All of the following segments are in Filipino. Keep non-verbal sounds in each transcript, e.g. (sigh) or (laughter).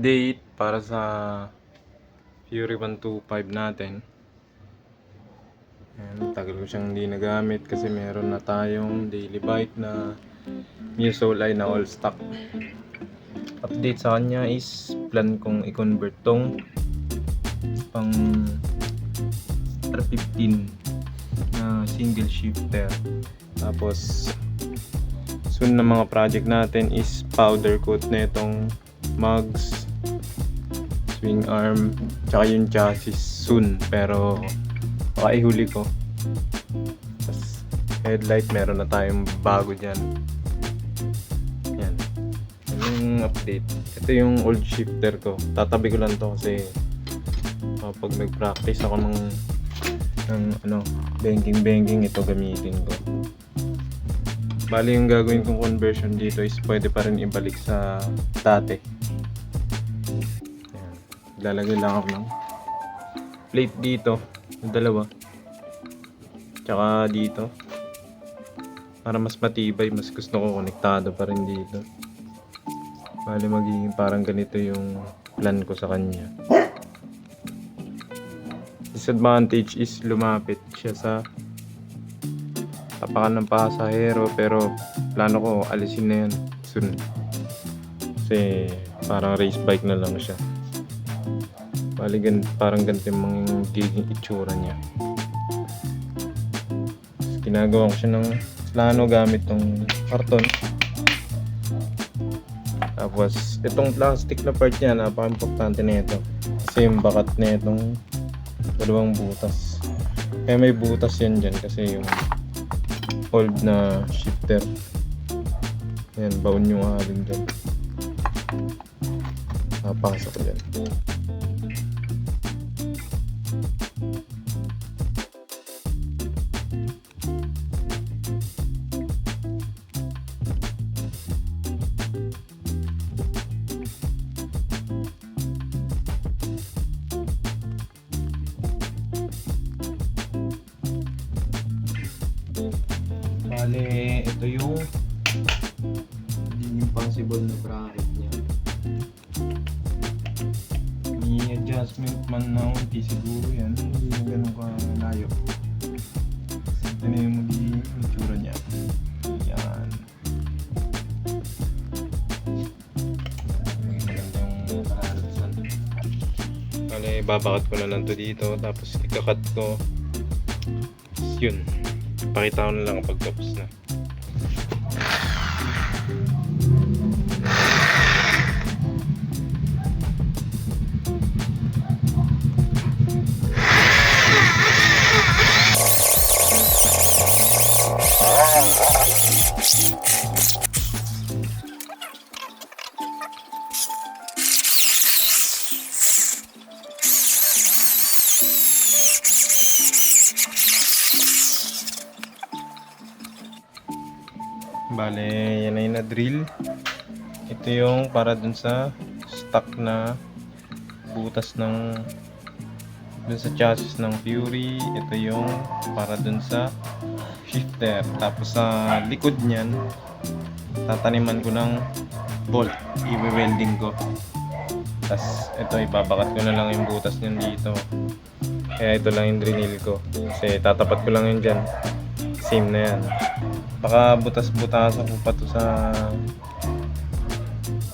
update para sa Fury 125 natin. Ayan, tagal ko siyang hindi nagamit kasi meron na tayong daily bike na Musole na all stock. Update sa kanya is plan kong i-convert tong pang R15 na single shifter. Tapos soon na mga project natin is powder coat na itong mugs, swing arm, tsaka yung chassis soon. Pero baka ihuli ko. Tapos headlight meron na tayong bago dyan. Yan. Yan yung update. Ito yung old shifter ko. Tatabi ko lang to kasi kapag nag-practice ako ng ng ano, banking banking ito gamitin ko. Bali yung gagawin kong conversion dito is pwede pa rin ibalik sa dati. Lalagay lang ako ng plate dito. Yung dalawa. Tsaka dito. Para mas matibay, mas gusto ko konektado pa rin dito. Bali magiging parang ganito yung plan ko sa kanya. Disadvantage is lumapit siya sa tapakan ng pasahero pero plano ko alisin na yan soon. Kasi parang race bike na lang siya. Bali gan parang ganito yung magiging itsura niya. Ginagawa ko siya ng plano gamit tong karton. Tapos itong plastic na part niya napaka-importante na ito. Kasi yung bakat na itong dalawang butas. Kaya may butas yan dyan kasi yung old na shifter. Ayan, baon yung halin dyan. Napasok ko dyan. Bale, ito yung hindi possible na bracket niya. May adjustment man na unti siguro yan. Hindi na ganun ka layo. Ito na yung magiging itsura niya. Yan. Bale, babakat ko na lang to dito. Tapos ikakat ko. Yun. Pakita ko na lang kapag tapos na. Bale, yan ay na-drill. Ito yung para dun sa stock na butas ng dun sa chassis ng Fury. Ito yung para dun sa shifter. Tapos sa likod niyan, tataniman ko ng bolt. I-welding ko. Tapos ito, ibabakat ko na lang yung butas niyan dito. Kaya ito lang yung drinil ko. Kasi tatapat ko lang yun dyan. Same na yan. Baka butas-butasan ko pa to sa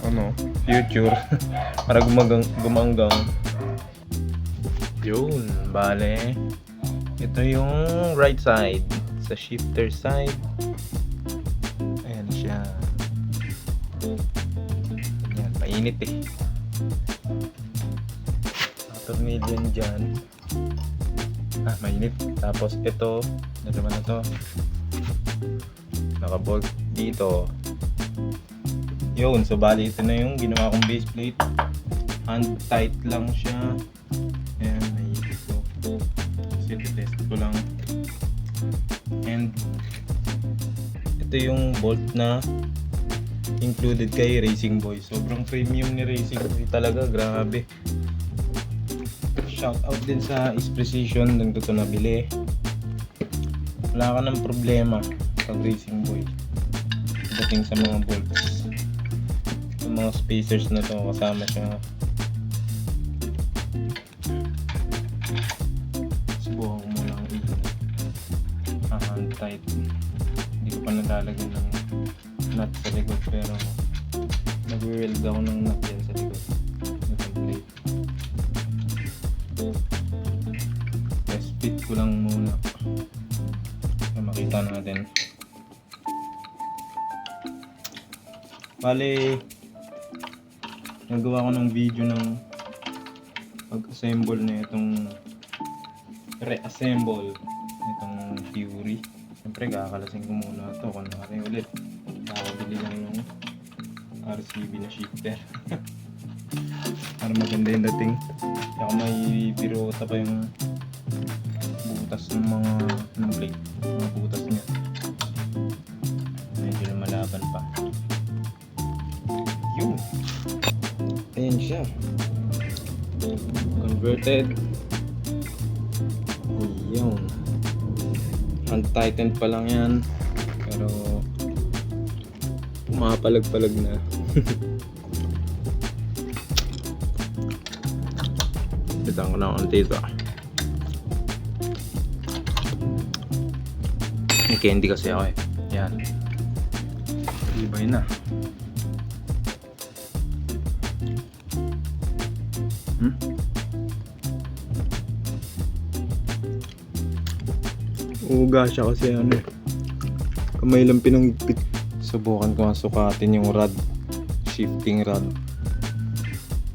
ano, future (laughs) para gumagang gumanggang. Yun, bale. Ito yung right side sa shifter side. Ayan siya. Ayan, mainit eh. Tornilyo dyan. Ah, mainit. Tapos ito, dalawa na to nakabolt dito. Yun so bali ito na yung ginawa kong base plate. Hand tight lang siya. Ayan naisip ko kasi test ko lang. And ito yung bolt na included kay Racing Boy. Sobrang premium ni Racing Boy talaga grabe. Shout out din sa Is Precision ko ito nabili. Wala ka ng problema pag racing boy dating sa mga bolts. Ito mga spacers na to kasama siya. Subukan ko muna ang init. Ah, hand tight. Hindi ko pa nalalagyan ng nut sa likod pero nag-weld ako ng nut yan Bale, nagawa ko ng video ng pag-assemble na itong reassemble itong Fury. Siyempre, kakalasin ko muna ito. Kung natin ulit, kakabili lang ng RCB na shifter. (laughs) Para maganda yung dating. Kaya may birota pa yung butas ng mga ng blade. Mga butas niya. Medyo lumalaban pa. Siya. Converted. Yun. Untightened pa lang yan. Pero pumapalag-palag na. (laughs) Bitan ko na konti ito. May candy kasi ako eh. Yan. Ibay na. Hmm? Uga siya kasi ano eh. Kamay lang pinangipit. Subukan ko nga sukatin yung rod. Shifting rod.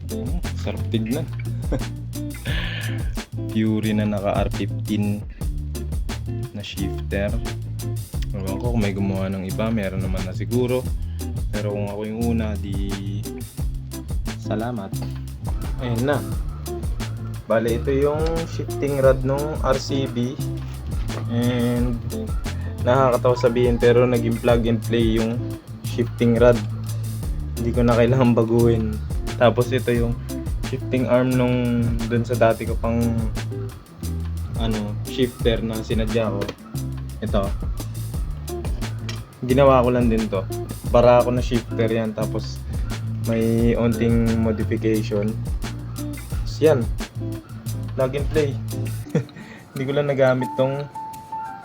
Hmm, sarap tignan. (laughs) Fury na naka R15 na shifter. Ewan ko kung may gumawa ng iba, meron naman na siguro. Pero kung ako yung una, di salamat. Ayun na. Bale, ito yung shifting rod ng RCB. And nakakatawa sabihin pero naging plug and play yung shifting rod. Hindi ko na kailangan baguhin. Tapos ito yung shifting arm nung dun sa dati ko pang ano, shifter na sinadya ko. Ito. Ginawa ko lang din to. Para ako na shifter yan. Tapos may onting modification. Yan. Plug and play. (laughs) Hindi ko lang nagamit tong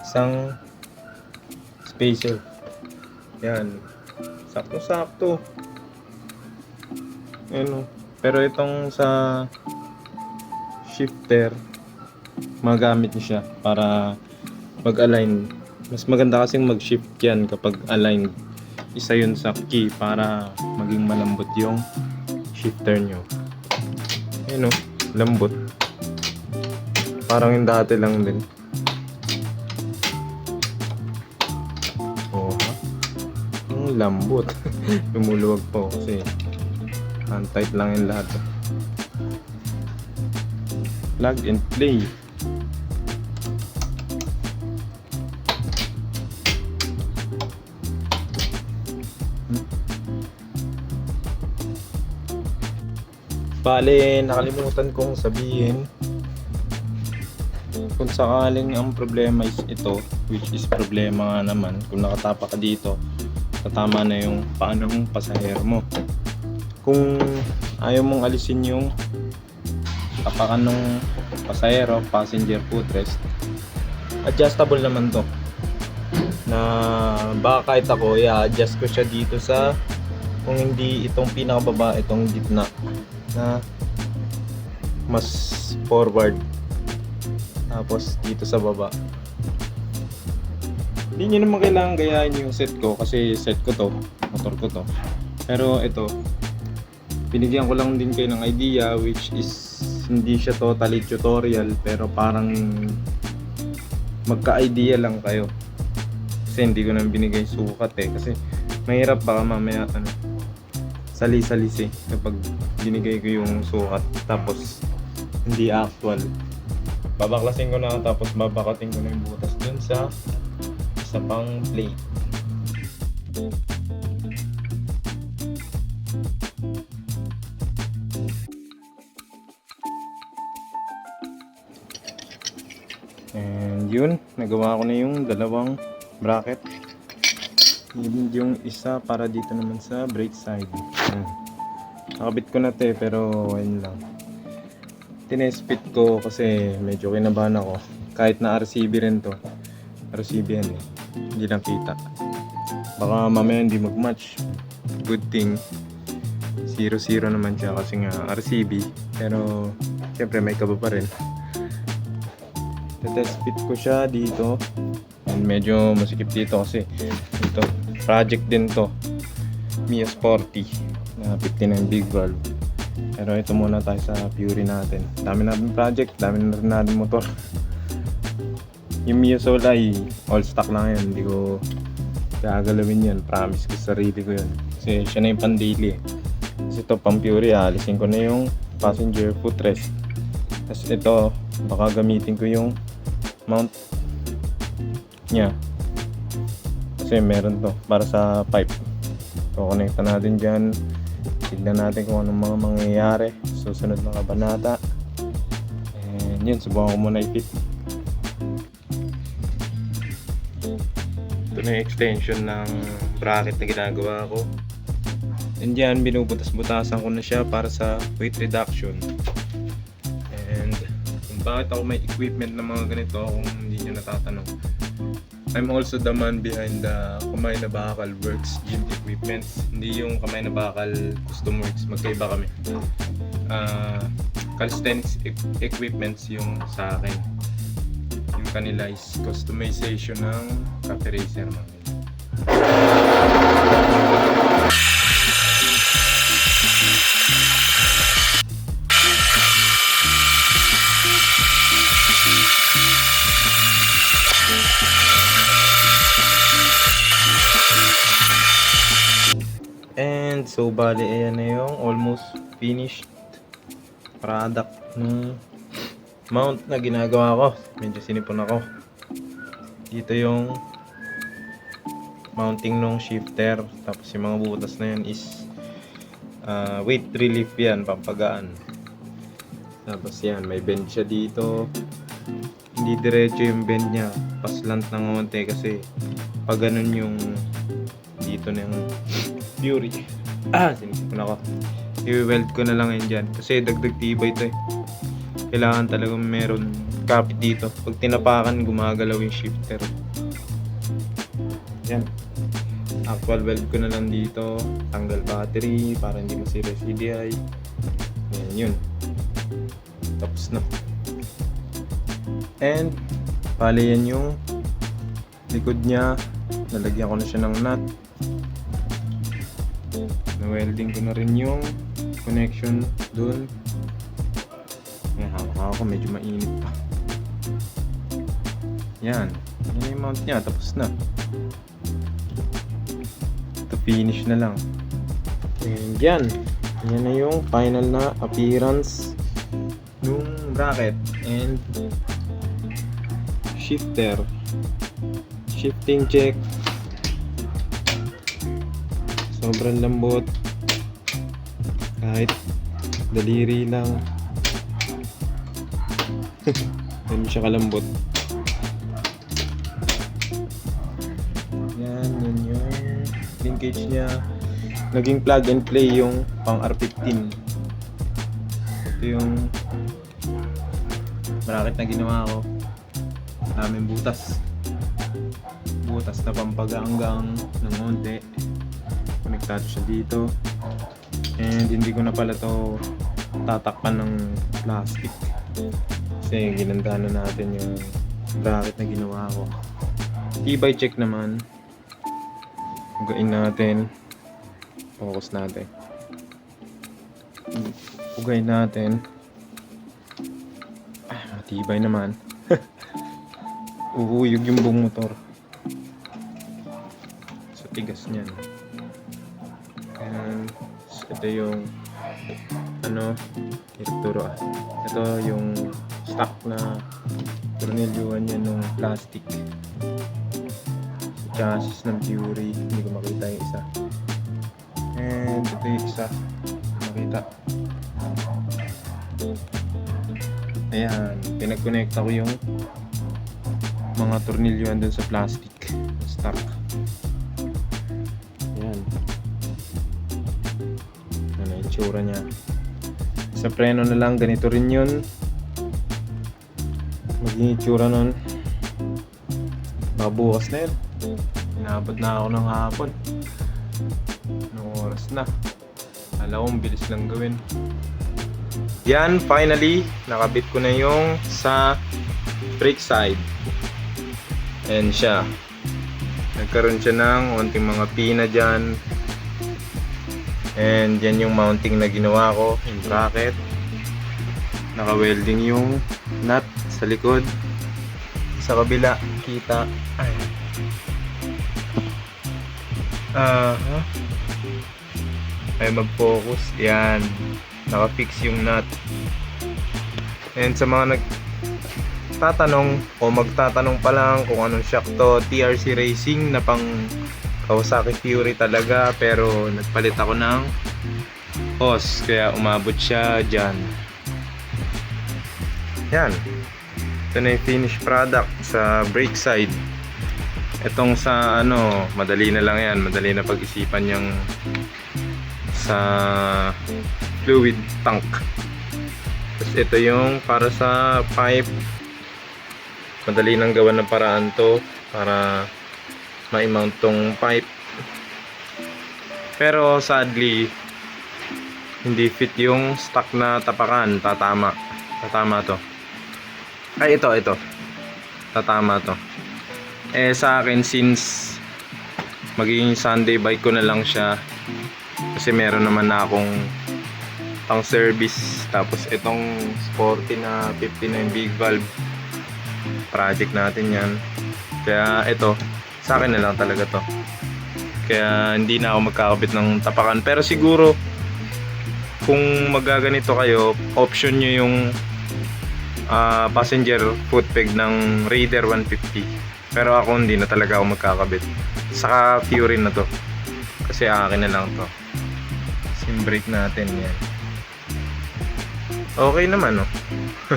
isang spacer. Yan. Sakto-sakto. Ano. Pero itong sa shifter, magamit niyo siya para mag-align. Mas maganda kasing mag-shift yan kapag aligned. Isa yun sa key para maging malambot yung shifter nyo. Ayun lambot. Parang yung dati lang din. Oo ha? Ang lambot. (laughs) Lumuluwag pa ako kasi hand-tight lang yung lahat. Plug and play. Bale, nakalimutan kong sabihin kung sakaling ang problema is ito, which is problema nga naman, kung nakatapa ka dito, tatama na yung paano mong pasahero mo. Kung ayaw mong alisin yung tapakan ng pasahero, passenger footrest, adjustable naman to. Na baka kahit ako, i-adjust ko siya dito sa kung hindi itong pinakababa, itong gitna na mas forward. Tapos dito sa baba. Hindi nyo naman kailangan gayahin yung set ko kasi set ko to motor ko to. Pero ito binigyan ko lang din kayo ng idea which is hindi siya totally tutorial pero parang magka-idea lang kayo. Kasi hindi ko nang binigay sukat eh. Kasi mahirap baka mamaya ano sali-salis eh kapag binigay ko yung sukat tapos hindi actual. Babaklasin ko na tapos babakating ko na yung butas dun sa sa pang plate. And yun nagawa ko na yung dalawang bracket Yung, yung isa para dito naman sa brake side. Yan. Nakabit ko na to eh, pero ayun lang. Tinespit ko kasi medyo kinabahan ako. Kahit na RCB rin to. RCB yan eh. Hindi lang kita. Baka mamaya hindi mag-match. Good thing. 0-0 naman siya kasi nga RCB. Pero syempre may kaba pa rin. Test fit ko siya dito. And medyo masikip dito kasi ito project din to. Mia Sporty na 59 big valve. Pero ito muna tayo sa Fury natin. Dami natin project, dami na rin natin motor. Yung Mia Soul ay all stock lang yan. Hindi ko gagalawin yan. Promise ko sa sarili ko yun. Kasi siya na yung pan-daily eh. Kasi ito pang Fury, alisin ko na yung passenger footrest. Tapos ito, baka gamitin ko yung mount niya. Kasi meron to para sa pipe. So, connecta natin dyan. Tignan natin kung anong mga mangyayari. Susunod na kabanata. And yun, subukan ko muna i-fit. Ito na yung extension ng bracket na ginagawa ko. And yan, binubutas-butasan ko na siya para sa weight reduction. And kung bakit ako may equipment na mga ganito kung hindi nyo natatanong. I'm also the man behind the Kamay na Bakal Works Gym Equipments. Hindi yung Kamay na Bakal Custom Works. Magkaiba kami. Ah, calisthenics e- equipments yung sa akin. Yung kanila is customization ng cafe racer. Mga And so bali ayan na yung almost finished product ng mount na ginagawa ko. Medyo sinipon ako. Dito yung mounting ng shifter. Tapos yung mga butas na yan is ah, weight relief yan, pampagaan. Tapos yan, may bend siya dito. Hindi diretso yung bend niya. Paslant ng konti kasi pag ganun yung dito na yung (sniffs) Fury. Ah, sinisipon ako. I-weld ko na lang yun dyan. Kasi dagdag tibay ito eh. Kailangan talagang meron kapit dito. Pag tinapakan, gumagalaw yung shifter. Yan. Actual weld ko na lang dito. Tanggal battery para hindi masira yung CDI. Yan yun. Tapos na. And, pali yan yung likod niya. Nalagyan ko na siya ng nut. Na-welding ko na rin yung connection dun. Yan, hawak ako. Medyo mainit pa. Yan. Yan yung mount niya. Tapos na. Ito finish na lang. And yan. Yan na yung final na appearance nung bracket and shifter. Shifting check. Sobrang lambot. Kahit daliri lang. (laughs) Ganun siya kalambot. Yan, yun yung linkage niya. Naging plug and play yung pang R15. Ito yung bracket na ginawa ko. Daming butas. Butas na pampaganggang ng onte. Konektado siya dito. And hindi ko na pala to tatakpan ng plastic. Kasi ginandahan na natin yung bracket na ginawa ko. Tibay check naman. Ugain natin. Focus natin. Ugain natin. Ah, matibay naman. (laughs) Uhuyog yung buong motor. Sa tigas niyan. And ito yung ano, hirap turo ah. Ito yung stock na tornilyuhan niya ng plastic. Chassis ng Fury. Hindi ko makita yung isa. And ito yung isa. Makita. Ayan. Pinag-connecta ko yung mga tornilyuhan dun sa plastic. Stock. Yan. Itsura niya. Sa preno na lang, ganito rin yun. Maging itsura nun. Mabukas na yun. Inabot na ako ng hapon. Anong oras na? Alam ko, bilis lang gawin. Yan, finally, nakabit ko na yung sa brake side. Ayan siya. Nagkaroon siya ng onting mga pina dyan. And yan yung mounting na ginawa ko, yung bracket. Naka-welding yung nut sa likod. Sa kabila, kita. Ay. Ay mag-focus. Yan. Naka-fix yung nut. And sa mga nagtatanong o magtatanong pa lang kung anong shock to, TRC Racing na pang Kawasaki Fury talaga pero nagpalit ako ng hose kaya umabot siya dyan. Yan. Ito na yung finished product sa brake side. Itong sa ano, madali na lang yan. Madali na pag-isipan yung sa fluid tank. Tapos ito yung para sa pipe. Madali nang gawa ng paraan to para ma-mount tong pipe. Pero sadly, hindi fit yung stock na tapakan. Tatama. Tatama to. Ay, ito, ito. Tatama to. Eh, sa akin, since magiging Sunday bike ko na lang siya, kasi meron naman na akong pang service. Tapos, itong sporty na 59 big valve project natin yan. Kaya, ito, sa akin na lang talaga to. Kaya, hindi na ako magkakabit ng tapakan. Pero siguro, kung magaganito kayo, option nyo yung ah, passenger foot peg ng Raider 150. Pero ako hindi na talaga ako magkakabit. Saka Fury na to. Kasi akin na lang to. Sim brake natin yan. Okay naman no. (laughs)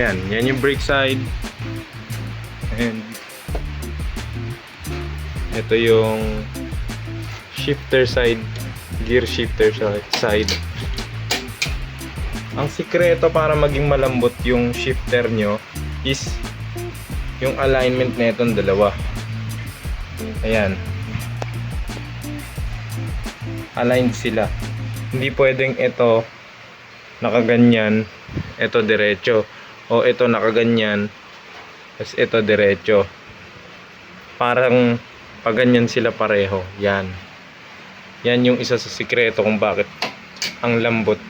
yan, yan yung brake side. And ito yung shifter side, gear shifter si- side. Ang sikreto para maging malambot yung shifter nyo is yung alignment na itong dalawa. Ayan. Aligned sila. Hindi pwedeng ito nakaganyan, ito diretso. O ito nakaganyan, tapos ito diretso. Parang pag ganyan sila pareho. Yan. Yan yung isa sa sikreto kung bakit ang lambot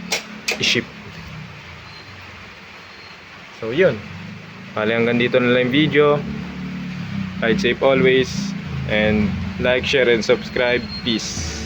i-ship. So, yun. Bali hanggang dito na lang yung video. Ride safe always. And like, share, and subscribe. Peace.